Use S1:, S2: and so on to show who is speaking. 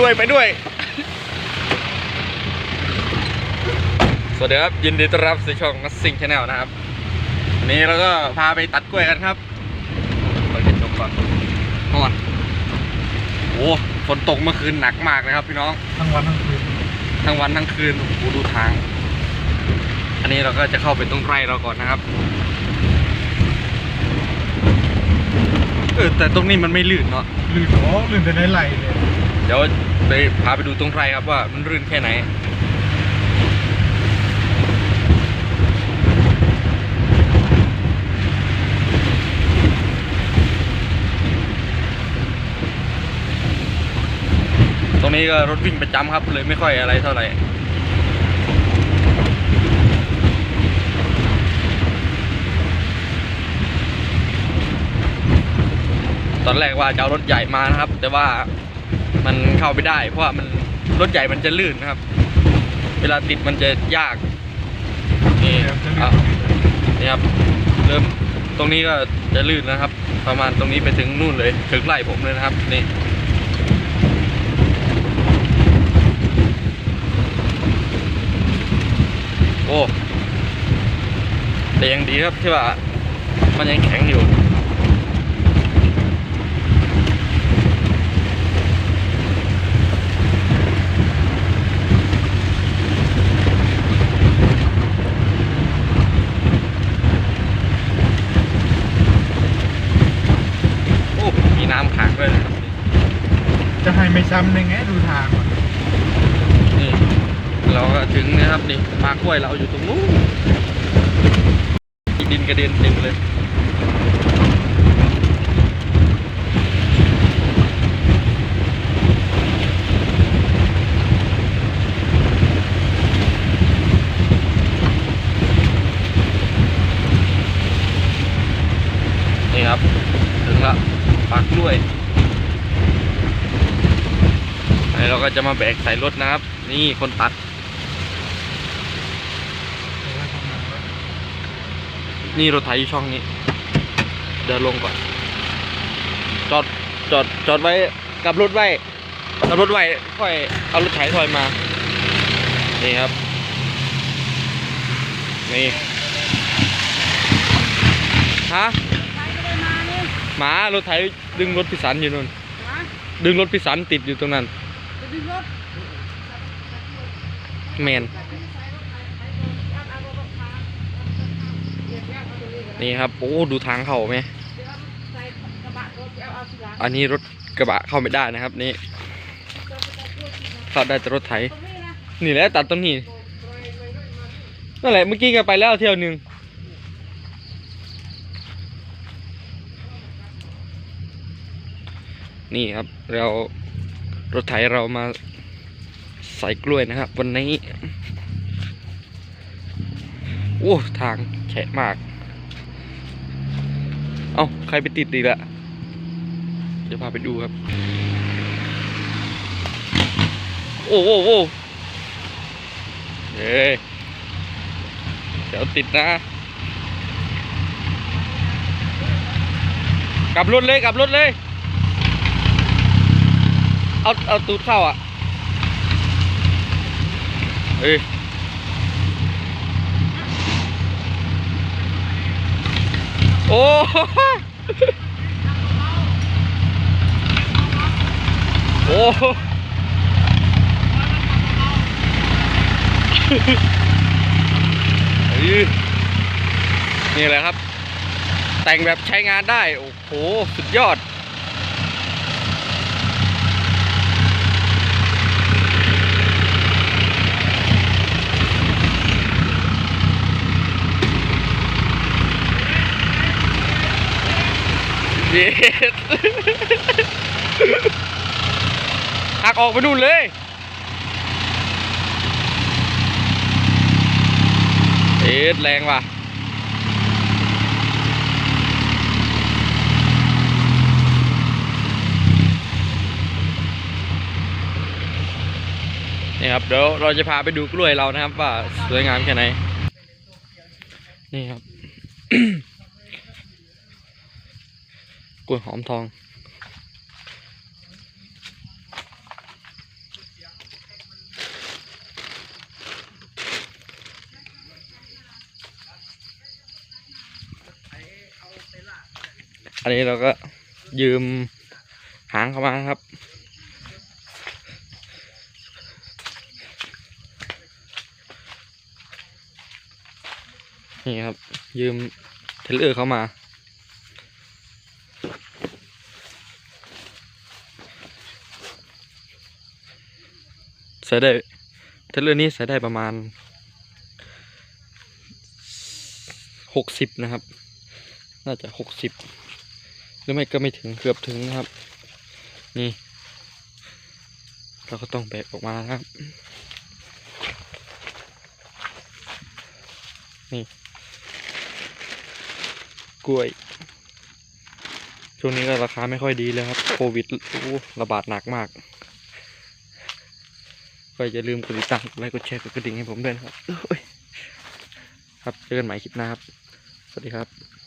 S1: ด้วยไปด้วย สวัสดีครับ ยินดีต้อนรับสู่ช่องนัสซิงชาแนลนะครับวันนี้เราก็พาไปตัดกล้วยกันครับเราจะชมก่อนนอนโอ้ฝนตกเมื่อคืนหนักมากนะครับ พี่น้อง
S2: ทั้งวันทั้งคืน
S1: ทั้งวันทั้งคืนโอ้โหดูทาง อันนี้เราก็จะเข้าไปตรงไร่เราก่อนนะครับเออแต่ตรงนี้มันไม่ลื่นเนาะ
S2: ลื่นโอ้ลื่นแต่ในไหลเลย
S1: เดี๋ยวไปพาไปดูตรงไรครับว่ามันรื่นแค่ไหนตรงนี้ก็รถวิ่งประจำครับเลยไม่ค่อยอะไรเท่าไหร่ตอนแรกว่าจะเอารถใหญ่มานะครับ แต่ว่า มันเข้าไม่ได้ เพราะว่ามันรถใหญ่มันจะลื่นนะครับ เวลาติดมันจะยากนี่อะนี่ครับเริ่มตรงนี้ก็จะลื่นนะครับ ประมาณตรงนี้ไปถึงนู่นเลยถึงไล่ผมเลยนะครับนี่โอ้แต่ยังดีครับที่ว่ามันยังแข็งอยู่ โอ้ มีน้ำขังด้วยนะครับ
S2: จะให้ไม่ซ้ำได้ไงดูทางน
S1: นี่เราก็ถึงนะครับนี่มากล้วยเราอยู่ตรงนู้นดินกระเด็นเต็มเลย นี่ครับ ถึงแล้วปากกล้วยแล้ว เราก็จะมาแบกใส่รถนะครับ นี่คนตัดนี่รถไถอยู่ช่องนี้ เดินลงก่อน จอดจอดจอดไว้กลับรถไว้กลับรถไว้ค่อยเอารถไถถอยมา นี่ครับ นี่ฮะหมารถไถดึงรถพิสันอยู่นู่นดึงรถพิสันติดอยู่ตรงนั้น แมนนี่ครับโอ้ดูทางเข้าไหมอันนี้รถกระบะเข้าไม่ได้นะครับนี่เข้าได้แต่รถไถนี่แหละตัดตรงนี้นั่นแหละเมื่อกี้ก็ไปแล้วเที่ยวหนึ่งนี่ครับเรา รถไถเรามาใส่กล้วยนะครับ วันนี้ โอ้ ทางแฉะมาก เอ้า ใครไปติดอีละเดี๋ยวพาไปดูครับ โอ้โหโอ้เฮ้เดี๋ยวติดนะ กลับรถเลย กลับรถเลย เอาเอาตูดเข้าอะเอ้ยโอ้โอ้เฮ้ยนี่แหละครับ แต่งแบบใช้งานได้ โอ้โห สุดยอด เย็ดหักออกไปนู่นเลยเอ็ดแรงว่ะนี่ครับเดี๋ยวเราจะพาไปดูกล้วยเรานะครับ ว่าสวยงามแค่ไหน นี่ครับ กล้วยหอมทอง อันนี้เราก็ยืมหางเข้ามาครับนี่ครับ ยืมเทเลอร์เข้ามา ส่ได้เทเลอร์นี้ใส่ได้ประมาณหกสิบนะครับ น่าจะหกสิบหรือไม่ก็ไม่ถึงเกือบถึงนะครับ นี่ เราก็ต้องแบกออกมานะครับ นี่ กล้วย ช่วงนี้ก็ราคาไม่ค่อยดีเลยครับ โควิดระบาดหนักมาก ก็อย่าลืมกดติดตามกดไลค์กดแชร์กดกระดิ่งให้ผมด้วยนะครับครับเจอกันใหม่คลิปหน้าครับ สวัสดีครับ